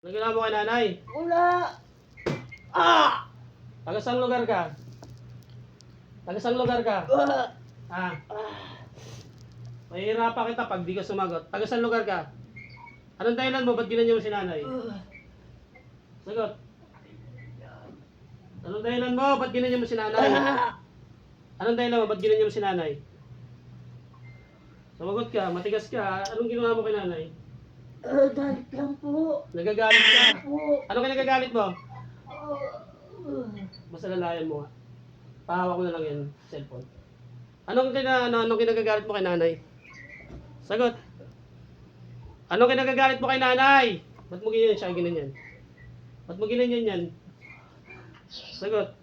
Ano ginawa mo kay nanay? Wala. Ah! Taga saan lugar ka? Taga saan lugar ka? Ah! Ah. Mahihirapan kita pag di ka sumagot. Taga saan lugar ka? Anong dahilan mo? Ba't ginanyan mo si nanay? Sagot. Anong dahilan mo? Ba't ginanyan mo si nanay? Ah! Anong dahilan mo? Ba't ginanyan mo si nanay? Sumagot ka, matigas ka. Anong ginawa mo kay nanay? Ah, galit lang po. Nagagalit ka. Po. Ano ka nagagalit mo? Ah, Basta lalayan mo. Pahawa ko na lang yan, cellphone. Anong, kina, ano, anong kinagagalit mo kay nanay? Sagot. Anong kinagagalit mo kay nanay? Ba't mo ganyan siya ginanyan? Ba't mo ginanyan yan? Sagot.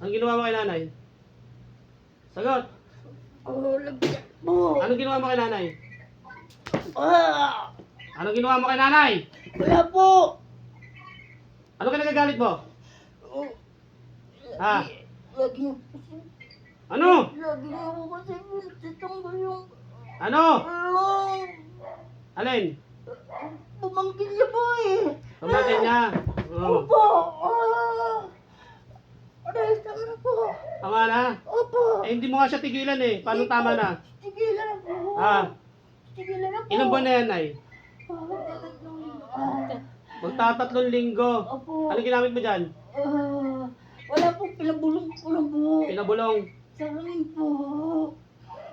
Anong ginawa mo kay nanay? Sagot. Oh, lagyan po. Anong ginawa mo kay nanay? Ah! Anong ginawa mo kay nanay? Wala po. Anong kinagagalit mo? Oh, Ha? lagi niyo po kasi, Ano? lagi niyo po kasi pinagtatanggal yung, Ano? yung, Alin? pumangkin niya po eh. Pamagay niya. Oh. Opo. Ah! Aray, tama na po. Tama na. Opo. Eh, hindi mo nga siya tigilan eh. Paano tama na? Tigilan na po. Ah, Tigilan na po. ilang buwan na yan ay? Ah, Magtatatlong linggo. Opo. Ano ginamit mo dyan? Ah, wala po, pinabulong po. Pinabulong. Sa akin po.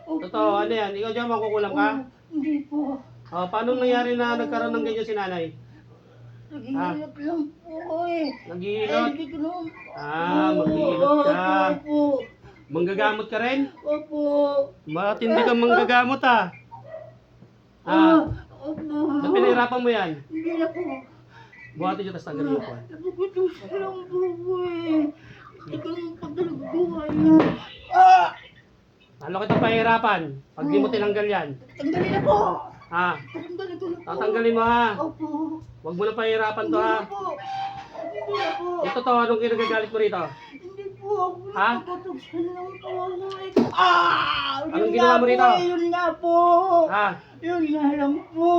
Opo. Totoo, ano yan? Ikaw dyan makukulam ka? Oh, hindi po. Oh, paano nangyari na nagkaroon ng ganyan si nanay? Nagihilap lang po eh. Ko naman. Ah, maghihilot ka. Opo. Manggagamot ka rin? Opo. Matindi kang manggagamot ah. Ah, Ah. Ba't pinahirapan mo yan? Hindi na po. Buhati dyan, tapos tanggalin mo po. Napuputusan lang po po eh. Hindi ko naman pagdalagbuhay na. Ah! Ano kita pahirapan? Pag di mo tinanggal yan. Tanggalin na po. Ha? Tanggalin ko na po. Tatanggalin mo ha. Opo. Huwag mo na pahirapan to ha. Hindi na po. Hindi na po. Ito to, anong kinagagalit mo rito? Hindi po Ha? napuputusan lang po eh. Ah! Anong ginawa mo rito? eh, Yun nga po. Ha? Yun nga lang po.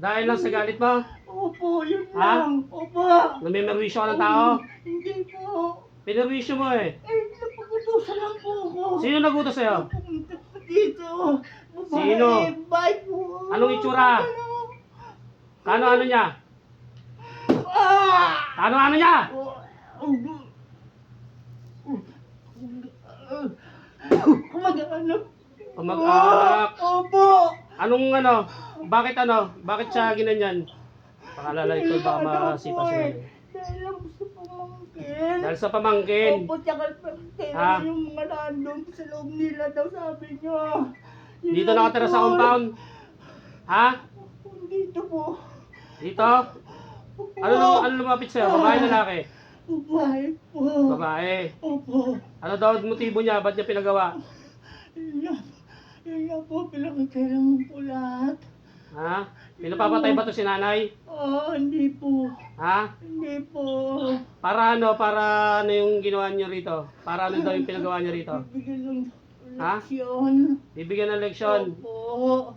Dahil lang sa galit mo? Opo, yun Ha? lang. Opo. Namimerwisyo ka ng tao? Hindi po. Pinerwisyo mo eh. Eh, napuputusan lang po ako. Sino nagutos sa'yo? Pumunta po dito. Babae, Sino? Bye po. Anong itsura? Ano? Kano ano niya? Ah! Kano ano niya? Kumag-anak. Kamag-anak. Opo. Anong ano? Bakit ano? Bakit siya ginanyan? Pakalala ito baka masipa sila. eh. Dahil lang gusto pumangkin. Dahil sa pamangkin. Opo, tsaka Ha? pera yung mga landong sa loob nila daw sabi niya. Yun Dito lang nakatira sa po. compound? Ha? Dito po. Dito? Ano ano lumapit sa'yo? Babae lalaki? Babae po. Babae. Opo. Ano daw ang motibo niya? Ba't niya pinagawa? Yun nga. Yun nga po, pinakikailangan po lahat. Ha? Pinapapatay ba to si nanay? Oh, hindi po. Ha? Hindi po. Para ano? Para ano yung ginawa niyo rito? Para ano daw yung pinagawa niyo rito? Bibigyan ng Ha? leksyon. Bibigyan ng leksyon. Opo.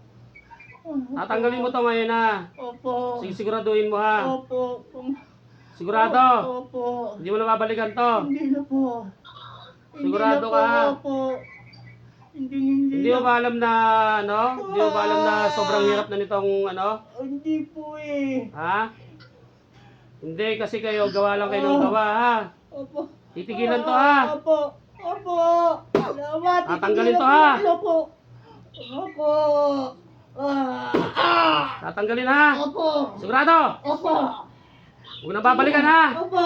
Tatanggalin mo to ngayon ha. Opo. Sige, siguraduhin mo ha. Opo. Kung- Sigurado. Opo. Hindi mo na babalikan to. Hindi na po. Hindi Sigurado na ka? po, Opo. Hindi, hindi. Hindi mo ba alam na ano? Hindi mo ba alam na sobrang hirap na nitong ano? Hindi po eh. Ha? Hindi kasi kayo gawa lang kayo ng gawa ha. Opo. Titigilan to ha. Opo. Opo. Salamat. Tatanggalin Titigilan to, ha? Opo. Opo. Ah. Ah. Tatanggalin ha. Opo. Sigurado. Opo. Huwag na babalikan ha. Opo.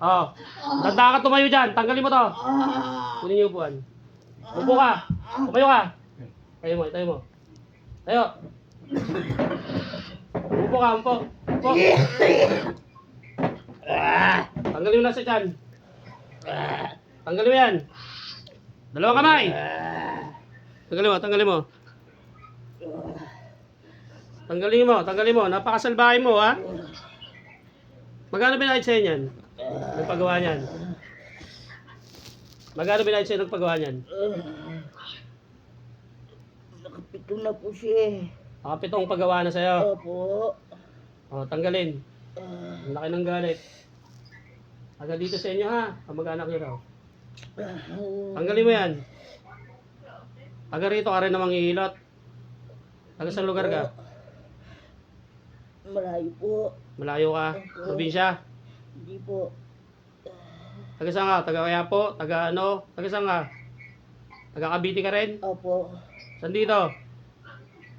Oh. Tanda ka tumayo dyan. Tanggalin mo to. Ah. Kunin niyo upuan. Upo ka. Tumayo ka. Tayo mo, tayo mo. Tayo. Upo ka, upo. Upo. Tanggalin mo na sa dyan. Tanggalin mo yan. Dalawang kamay. Tanggalin mo, tanggalin mo. Tanggalin mo, tanggalin mo. Napakasalbahe mo, ha? Magkano binayad sa'yo niyan? Nagpagawa niyan? Magkano binayad sa'yo nagpagawa niyan? Nakapito na po siya eh. Nakapitong paggawa na sa'yo. Opo. O, tanggalin. Ah, Ang laki ng galit. Taga dito sa inyo ha. Kamag-anak nyo raw. ah, Tanggalin mo yan. Taga rito ka rin namang ihilot. Taga sa lugar ka. Malayo po. Malayo ka. Probinsya. Hindi po. Taga saan ka? Taga Quiapo? Taga ano? Taga saan ka? Taga Cavite ka rin? Opo. Saan dito?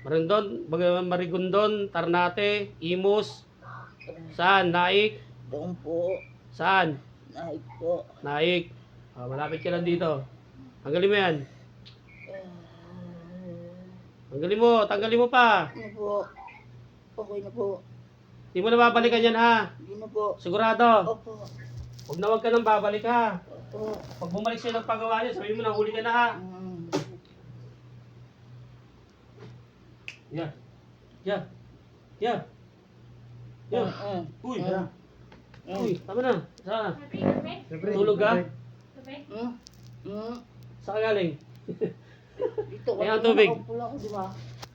Marindon, Marigondon, Tarnate, Imus. Saan? Naik? Doon po. Saan? Naik po. Naik. Ah, malapit ka lang dito. Tanggalin mo yan. Tanggalin mo, tanggalin mo pa. Ano po? Okay na po. Hindi mo na babalikan yan ha. Hindi na po. Sigurado. Opo. Huwag na huwag ka nang babalik ha. Opo. Pag bumalik siya ng paggawa niya, sabihin mo na huli ka na ha. Mm. Yeah. Yeah. Yeah. Yeah. Mm, Uy. mm, mm. Uy, tama na. Saan? Tulog ka? Mm, mm. Saan ka galing? Dito Ayan, tubig. lang ako, di ba?